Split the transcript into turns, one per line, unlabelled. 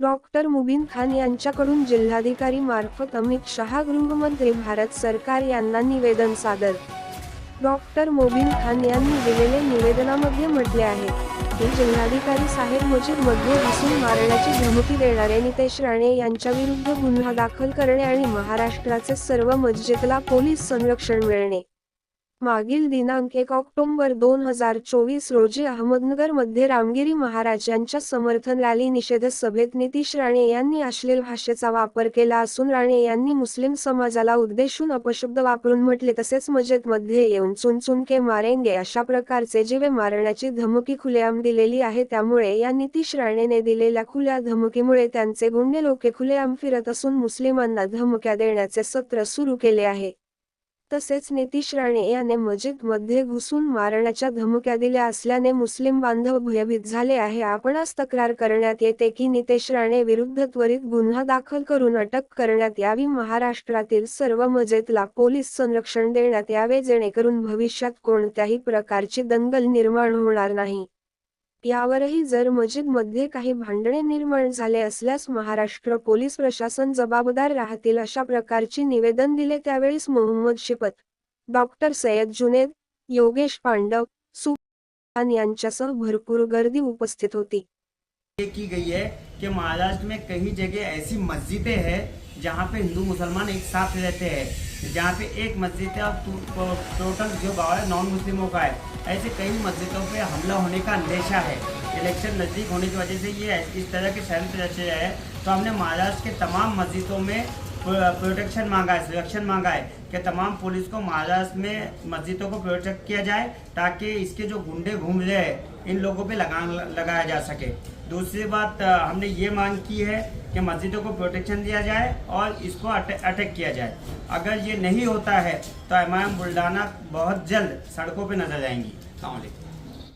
Doctor मुबीन खान यांच्याकडून जिल्हाधिकारी मार्फत अमित शहा गृहमंत्री भारत सरकार यांना निवेदन सादर. डॉक्टर मोबिन खान यांनी दिलेल्या निवेदनामध्ये म्हटले आहे की जिल्हाधिकारी साहेब मुजीबमध्ये घुसून मारण्याची धमकी देणाऱ्या नितेश राणे यांच्याविरुद्ध गुन्हा दाखल करणे आणि महाराष्ट्राचे सर्व मस्जिदला पोलीस संरक्षण मिळणे. मागील दिनांक एक ऑक्टोबर दोन हजार चोवीस रोजी अहमदनगरमध्ये रामगिरी महाराज यांच्या समर्थन रॅली निषेध सभेत नितीश राणे यांनी अश्लील भाषेचा वापर केला असून राणे यांनी मुस्लिम समाजाला उद्देशून अपशब्द वापरून म्हटले तसेच मस्जिदमध्ये येऊन चुनचुनके मारेंगे अशा प्रकारचे जीवे मारण्याची धमकी खुलेआम दिलेली आहे. त्यामुळे या नितीश राणेने दिलेल्या खुल्या धमकीमुळे त्यांचे गुंडे लोके खुलेआम फिरत असून मुस्लिमांना धमक्या देण्याचे सत्र सुरू केले आहे. तसेच नितीश राणे याने मस्जिदमध्ये घुसून मारण्याच्या धमक्या दिल्या असल्याने मुस्लिम बांधव भयभीत झाले आहे. आपणास तक्रार करण्यात येते की नितेश राणे विरुद्ध त्वरित गुन्हा दाखल करून अटक करण्यात यावी. महाराष्ट्रातील सर्व मजेतला पोलीस संरक्षण देण्यात यावे जेणेकरून भविष्यात कोणत्याही प्रकारची दंगल निर्माण होणार नाही. यावरही जर मस्जिदमध्ये काही भांडणे निर्माण झाले असल्यास महाराष्ट्र पोलीस प्रशासन जबाबदार राहतील अशा प्रकारची निवेदन दिले त्यावेळेस मोहम्मद शिपत डॉक्टर सय्यद जुनेद योगेश पांडव सुखान यांच्यासह भरपूर गर्दी उपस्थित होती.
की गई है कि महाराष्ट्र में कई जगह ऐसी मस्जिदें हैं जहाँ पे हिंदू मुसलमान एक साथ रहते हैं, जहाँ पे एक मस्जिद है और टोटल जो गाँव है नॉन मुस्लिमों का है। ऐसे कई मस्जिदों पे हमला होने का अंदेशा है। इलेक्शन नज़दीक होने की वजह से ये इस तरह के शहर रचे है। तो हमने महाराष्ट्र के तमाम मस्जिदों में प्रोटेक्शन मांगा है, सुरक्षण मांगा है कि तमाम पुलिस को महाराष्ट्र में मस्जिदों को प्रोटेक्ट किया जाए ताकि इसके जो गुंडे घूम रहे हैं, इन लोगों पे लगा लगाया जा सके। दूसरी बात, हमने ये मांग की है कि मस्जिदों को प्रोटेक्शन दिया जाए और इसको अटैक अटैक किया जाए। अगर ये नहीं होता है तो एम बुल्डाना बहुत जल्द सड़कों पे नजर आएंगी। अलैक्म